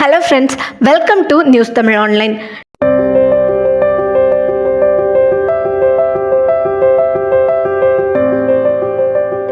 Hello friends welcome to news Tamil online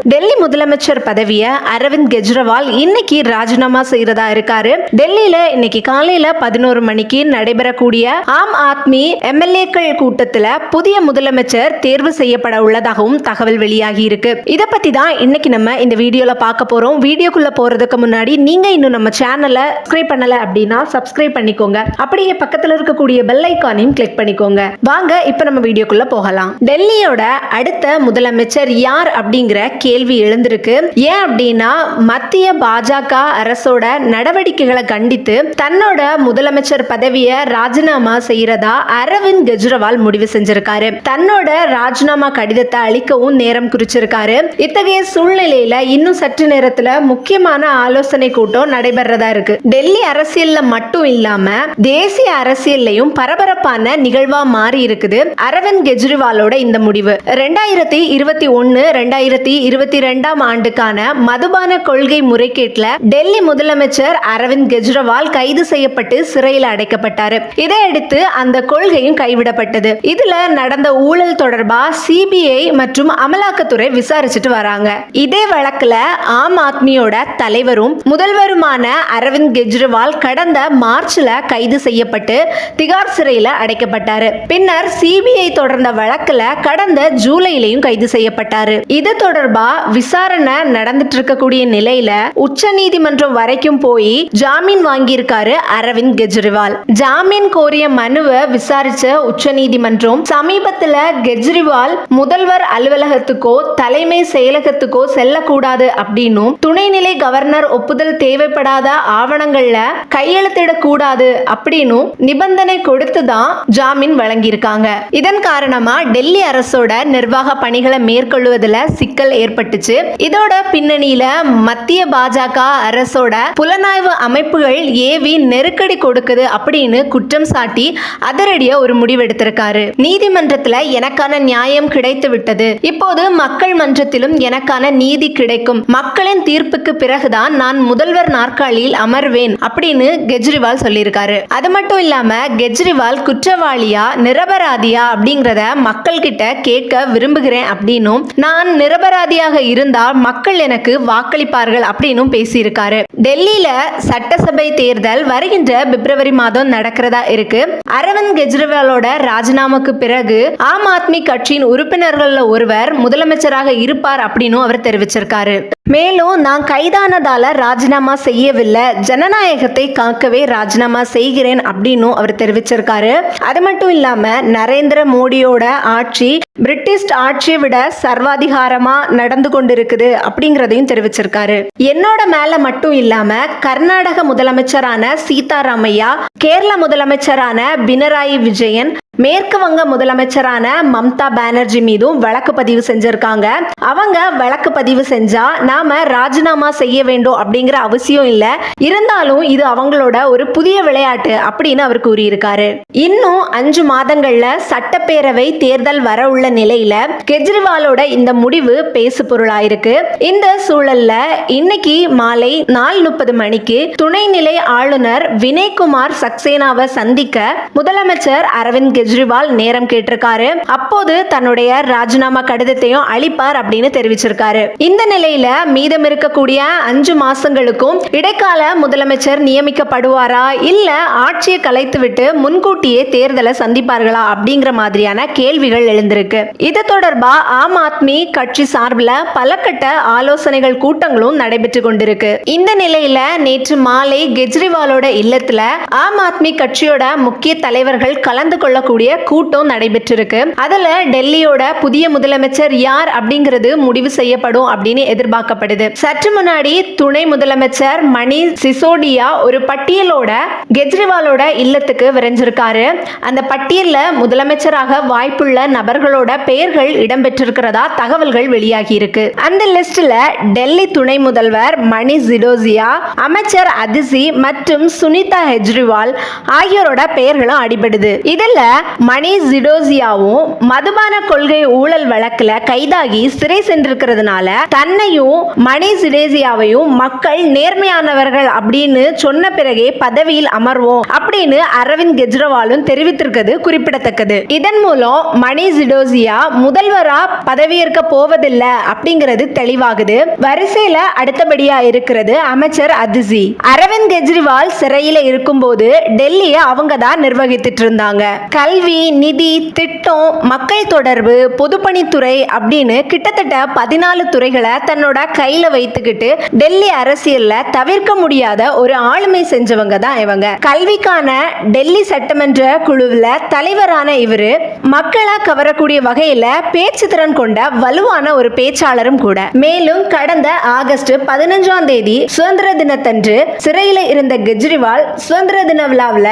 Delhi முதலமைச்சர் பதவியை அரவிந்த் கெஜ்ரிவால் இன்னைக்கு ராஜினாமா செய்யறதா இருக்காரு. டெல்லியில இன்னைக்கு காலையில பதினோரு மணிக்கு நடைபெறக்கூடிய ஆம் ஆத்மி எம்எல்ஏக்கள் கூட்டத்துல புதிய முதலமைச்சர் தேர்வு செய்யப்பட உள்ளதாகவும் தகவல் வெளியாகி இருக்கு. இத பத்தி தான் இன்னைக்கு நம்ம இந்த வீடியோல பார்க்க போறோம். வீடியோக்குள்ள போறதுக்கு முன்னாடி நீங்க இன்னும் நம்ம சேனலை சப்ஸ்கிரைப் பண்ணல அப்படின்னா சப்ஸ்கிரைப் பண்ணிக்கோங்க. அப்படியே பக்கத்துல இருக்கக்கூடிய பெல் ஐக்கானையும் கிளிக் பண்ணிக்கோங்க. வாங்க இப்ப நம்ம வீடியோக்குள்ள போகலாம். டெல்லியோட அடுத்த முதலமைச்சர் யார் அப்படிங்கிற கேள்வி எழுந்திருக்கு. ஏன் அப்படின்னா மத்திய பாஜக அரசோட நடவடிக்கைகளை கண்டித்து தன்னோட முதலமைச்சர் பதவியை ராஜினாமா செய்யறதா அரவிந்த் கெஜ்ரிவால் முடிவு செஞ்சிருக்காரு. தன்னோட ராஜினாமா கடிதத்தை அளிக்கவும் நேரம் குறிச்சிருக்காரு. இத்தகைய சூழ்நிலையில இன்னும் சற்று நேரத்துல முக்கியமான ஆலோசனை கூட்டம் நடைபெறதா இருக்கு. டெல்லி அரசியல்ல மட்டும் இல்லாம தேசிய அரசியல்லையும் பரபரப்பான நிகழ்வா மாறி இருக்குது அரவிந்த் கெஜ்ரிவாலோட இந்த முடிவு. ரெண்டாயிரத்தி இருபத்தி ஒன்னு ரெண்டாயிரத்தி இருபத்தி ரெண்டு இரண்டாம் ஆண்டுக்கான மதுபான கொள்கை முறைகேட்டுல டெல்லி முதலமைச்சர் அரவிந்த் கெஜ்ரிவால் கைது செய்யப்பட்டு சிறையில் அடைக்கப்பட்டார். இதையடுத்து அந்த கொள்கையும் கைவிடப்பட்டது. இதுல நடந்த ஊழல் தொடர்பா சிபிஐ மற்றும் அமலாக்கத்துறை விசாரிச்சுட்டு வராங்க. இதே வழக்குல ஆம் ஆத்மியோட தலைவரும் முதல்வருமான அரவிந்த் கெஜ்ரிவால் கடந்த மார்ச்ல கைது செய்யப்பட்டு திகார் சிறையில் அடைக்கப்பட்டாரு. பின்னர் சிபிஐ தொடர்ந்த வழக்குல கடந்த ஜூலையிலையும் கைது செய்யப்பட்டாரு. இது தொடர்பா விசாரணை நடந்துட்டு இருக்கக்கூடிய நிலையில உச்ச நீதிமன்றம் வரைக்கும் போய் ஜாமீன் வாங்கியிருக்காரு அரவிந்த் கெஜ்ரிவால். ஜாமீன் கோரிய மனுவை விசாரிச்ச உச்ச நீதிமன்றம் சமீபத்துல கெஜ்ரிவால் முதல்வர் அலுவலகத்துக்கோ தலைமை செயலகத்துக்கோ செல்லக்கூடாது அப்படின்னும் துணைநிலை கவர்னர் ஒப்புதல் தேவைப்படாத ஆவணங்கள்ல கையெழுத்திடக்கூடாது அப்படின்னும் நிபந்தனை கொடுத்து தான் ஜாமீன் வழங்கியிருக்காங்க. இதன் காரணமா டெல்லி அரசோட நிர்வாக பணிகளை மேற்கொள்வதில் சிக்கல் ஏற்பட்டுச்சு. இதோட பின்னணியில மத்திய பாஜக அரசோட புலனாய்வு அமைப்புகள் ஏவி நெருக்கடி கொடுக்குது அப்படின்னு குற்றம் சாட்டி அதிரடியா ஒரு முடிவெடுத்திருக்காரு நீதிமன்றத்துல எனக்கான நியாயம் கிடைத்து விட்டது. இப்போது மக்கள் மன்றத்திலும் எனக்கான நீதி கிடைக்கும். மக்களின் தீர்ப்புக்கு பிறகுதான் நான் முதல்வர் நாற்காலியில் அமர்வேன் அப்படின்னு கெஜ்ரிவால் சொல்லியிருக்காரு. அது மட்டும் இல்லாம கெஜ்ரிவால் குற்றவாளியா நிரபராதியா அப்படிங்கறத மக்கள் கிட்ட கேட்க விரும்புகிறேன் அப்படின்னும் நான் நிரபராதியாக இருந்த இருந்தால் மக்கள் எனக்கு வாக்களிப்பார்கள் அப்படின்னும் பேசியிருக்காரு. டெல்லியில சட்டசபை தேர்தல் வருகின்ற பிப்ரவரி மாதம் நடக்கிறதா இருக்கு. அரவிந்த் கெஜ்ரிவாலோட ராஜினாமாக்கு பிறகு ஆம் ஆத்மி கட்சியின் உறுப்பினர்கள் ஒருவர் முதலமைச்சராக இருப்பார் அப்படின்னு அவர் தெரிவிச்சிருக்காரு. மேலும் நான் கைதானதால ராஜினாமா செய்யவில்லை. ஜனநாயகத்தை காக்கவே ராஜினாமா செய்கிறேன் அப்படின்னும் அவர் தெரிவிச்சிருக்காரு. அது மட்டும் இல்லாம நரேந்திர மோடியோட ஆட்சி பிரிட்டிஷ் ஆட்சியை விட சர்வாதிகாரமா நடந்து கொண்டிருக்குது அப்படிங்கிறதையும் தெரிவிச்சிருக்காரு. என்னோட மேல மட்டும் இல்லாம கர்நாடக முதலமைச்சரான சீதாராமையா கேரள முதலமைச்சரான பினராயி விஜயன் மேற்கு வங்க முதலமைச்சரான மம்தா பானர்ஜி மீதும் வழக்கு பதிவு செஞ்சிருக்காங்க. அவங்க வழக்கு பதிவு செஞ்சா நாம ராஜினாமா செய்ய வேண்டும் அப்படிங்கிற அவசியம் இல்ல. இருந்தாலும் இது அவங்களோட ஒரு புதிய விளையாட்டு அப்படின்னு அவர் கூறியிருக்காரு. இன்னும் அஞ்சு மாதங்கள்ல சட்டப்பேரவை தேர்தல் வர உள்ள நிலையில கெஜ்ரிவாலோட இந்த முடிவு பேசு பொருளாயிருக்கு. இந்த சூழல்ல இன்னைக்கு மாலை நாலு முப்பது மணிக்கு துணைநிலை ஆளுநர் வினய்குமார் சக்சேனாவை சந்திக்க முதலமைச்சர் அரவிந்த் கெஜ்ரிவால் நேரம் கேட்டிருக்காரு. அப்போது தன்னுடைய ராஜினாமா கடிதத்தையும் அளிப்பார் அப்படின்னு தெரிவிச்சிருக்காரு. இந்த நிலையில மீதம் இருக்கக்கூடிய அஞ்சு மாசங்களுக்கும் இடைக்கால முதலமைச்சர் நியமிக்கப்படுவாரா? இல்ல ஆட்சியை கலைத்துவிட்டு முன்கூட்டியே தேர்தலை சந்திப்பார்களா? அப்படிங்கிற மாதிரியான கேள்விகள் எழுந்திருக்கு. இது தொடர்பா ஆம் ஆத்மி கட்சி சார்பில் பல கட்ட ஆலோசனைகள் கூட்டங்களும் நடைபெற்று கொண்டிருக்கு. இந்த நிலையில நேற்று மாலை கெஜ்ரிவாலோட இல்லத்துல ஆம் ஆத்மி கட்சியோட முக்கிய தலைவர்கள் கலந்து கொள்ளக்கூடிய கூட்டம் நடைபெற்றிருக்கு. அதுல டெல்லியோட புதிய முதலமைச்சர் யார் அப்படிங்கிறது முடிவு செய்யப்படும் அப்படின்னு எதிர்பார்க்கப்படுது. சற்று முன்னாடி துணை முதலமைச்சர் மணி சிசோடியா ஒரு பட்டியலோட கெஜ்ரிவாலோட இல்லத்துக்கு விரைஞ்சிருக்காரு. அந்த பட்டியல்ல முதலமைச்சராக வாய்ப்புள்ள நபர்களோட பெயர்கள் இடம்பெற்றிருக்கிறதா தகவல்கள் வெளியாகி இருக்கு அந்த லிஸ்ட்ல டெல்லி துணை முதல்வர் மணி சிடோசியா அமைச்சர் அதிசி மற்றும் சுனிதா ஹெஜ்ரிவால் ஆகியோரோட பெயர்களும் அடிபடுது. இதுல மணி ஜிடோசியாவும் மதுபான கொள்கை ஊழல் வழக்குல கைதாகி சிறை சென்றிருக்கிறதுனால தன்னையும் மணி ஜிடேசியாவையும் மக்கள் நேர்மையானவர்கள் அப்படின்னு சொன்ன பிறகே பதவியில் அமர்வோம் அப்படின்னு அரவிந்த் கெஜ்ரிவாலும் தெரிவித்திருக்கிறது குறிப்பிடத்தக்கது. இதன் மூலம் மணி ஜிடோசியா முதல்வரா பதவியேற்க போவதில்லை அப்படிங்கிறது தெளிவாகுது. வரிசையில அடுத்தபடியா இருக்கிறது அமைச்சர் அதிசி. அரவிந்த் கெஜ்ரிவால் சிறையில இருக்கும்போது டெல்லியை அவங்க தான் நிர்வகித்துட்டு இருந்தாங்க. கல்வி நிதி திட்டம் மக்கள் தொடர்பு பொதுப்பணித்துறை அப்படின்னு கிட்டத்தட்ட பதினாலு துறைகளை தன்னோட கையில வைத்துக்கிட்டு டெல்லி அரசியல்ல தவிர்க்க முடியாத ஒரு ஆளுமை செஞ்சவங்க தான் இவங்க. கல்விக்கான டெல்லி சட்டமன்ற குழுவில் தலைவரான இவரு மக்களை கவரக்கூடிய வகையில பேச்சு திறன் கொண்ட வலுவான ஒரு பேச்சாளரும் கூட. மேலும் கடந்த ஆகஸ்ட் பதினஞ்சாம் தேதி சுதந்திர தினத்தன்று சிறையில் இருந்த கெஜ்ரிவால் சுதந்திர தின விழாவில்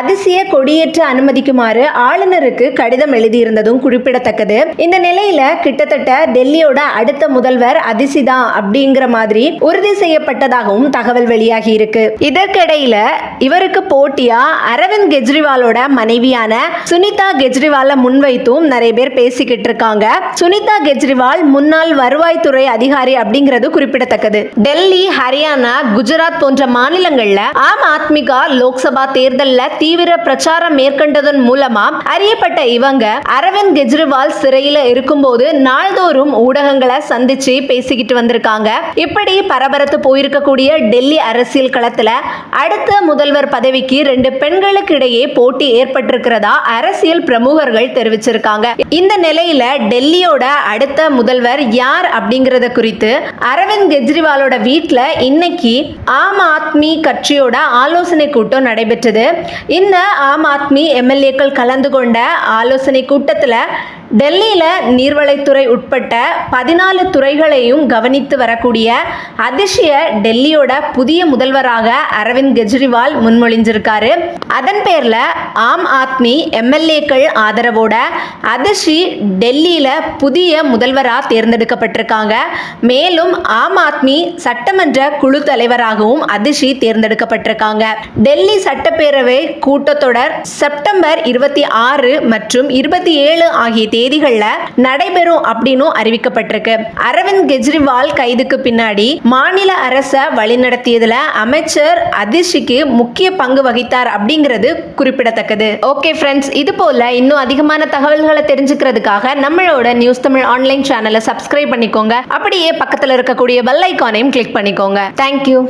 அதிசய கொடியேற்ற அனுமதிக்குமாறு ஆளுநருக்கு கடிதம் எழுதியிருந்ததும் குறிப்பிடத்தக்கது. இந்த நிலையில கிட்டத்தட்ட டெல்லியோட அடுத்த முதல்வர் அதிசிதா அப்படிங்கிற மாதிரி உறுதி செய்யப்பட்டதாகவும் தகவல் வெளியாகி இருக்கு இதற்கிடையில இவருக்கு போட்டியா அரவிந்த் கெஜ்ரிவாலோட மனைவியான சுனிதா கெஜ்ரிவால முன்வைத்தும் நிறைய பேர் பேசிக்கிட்டு இருக்காங்க. சுனிதா கெஜ்ரிவால் முன்னாள் வருவாய்த்துறை அதிகாரி அப்படிங்கிறது குறிப்பிடத்தக்கது. டெல்லி ஹரியானா குஜராத் போன்ற மாநிலங்கள்ல ஆம் ஆத்மிகா லோக்சபா தேர்தலில் தீவிர பிரச்சாரம் மேற்கொண்டதன் மூலம் அறியப்பட்ட இவங்க அரவிந்த் கெஜ்ரிவால் சிறையில இருக்கும்போது நாள்தோறும் ஊடகங்களை சந்திச்சு பேசிக்கிட்டு வந்திருக்காங்க. இப்படி பரபரத்து போயிருக்கக்கூடிய டெல்லி அரசியல் களத்துல அடுத்த முதல்வர் பதவிக்கு ரெண்டு பெண்களுக்கு இடையே போட்டி ஏற்பட்டிருக்கிறதா அரசியல் பிரமுகர்கள் தெரிவிச்சிருக்காங்க. இந்த நிலையில டெல்லியோட அடுத்த முதல்வர் யார் அப்படிங்கறத குறித்து அரவிந்த் கெஜ்ரிவாலோட வீட்டில் இன்னைக்கு ஆம் ஆத்மி கட்சியோட ஆலோசனை கூட்டம் நடைபெற்றது. இந்த ஆம் ஆத்மி எம்எல்ஏக்கள் கலந்து கொண்ட ஆலோசனை கூட்டத்தில் டெல்லியில் நீர்வளைத்துறை உட்பட்ட பதினாலு துறைகளையும் கவனித்து வரக்கூடிய அதிசய டெல்லியோட புதிய முதல்வராக அரவிந்த் கெஜ்ரிவால் முன்மொழிஞ்சிருக்காரு. அதன் பேரில் ஆம் ஆத்மி எம்எல்ஏக்கள் ஆதரவோட அதிர்ஷி டெல்லியில் புதிய முதல்வராக தேர்ந்தெடுக்கப்பட்டிருக்காங்க. மேலும் ஆம் ஆத்மி சட்டமன்ற குழு தலைவராகவும் அதிர்ஷி தேர்ந்தெடுக்கப்பட்டிருக்காங்க. டெல்லி சட்டப்பேரவை கூட்டத்தொடர் செப்டம்பர் இருபத்தி ஆறு மற்றும் இருபத்தி ஏழு ஆகிய தேதிகளில் நடைபெறும் அப்படின்னும் அறிவிக்கப்பட்டிருக்கு. அரவிந்த் கெஜ்ரிவால் கைதுக்கு பின்னாடி மாநில அரசை வழிநடத்தியதுல அமைச்சர் அதிர்ஷிக்கு முக்கிய பங்கு வகித்தார் அப்படிங்கிறது குறிப்பிடத்தக்கது. ஓகே ஃப்ரெண்ட்ஸ் இது போல இன்னும் அதிகமான தகவல்களை தெரிஞ்சுக்கிறதுக்காக நம்மளோட நியூஸ் தமிழ் ஆன்லைன் சேனலை சப்ஸ்கிரைப் பண்ணிக்கோங்க. அப்படியே பக்கத்தில் இருக்கக்கூடிய பெல் ஐக்கானையும் கிளிக் பண்ணிக்கோங்க. தேங்க்யூ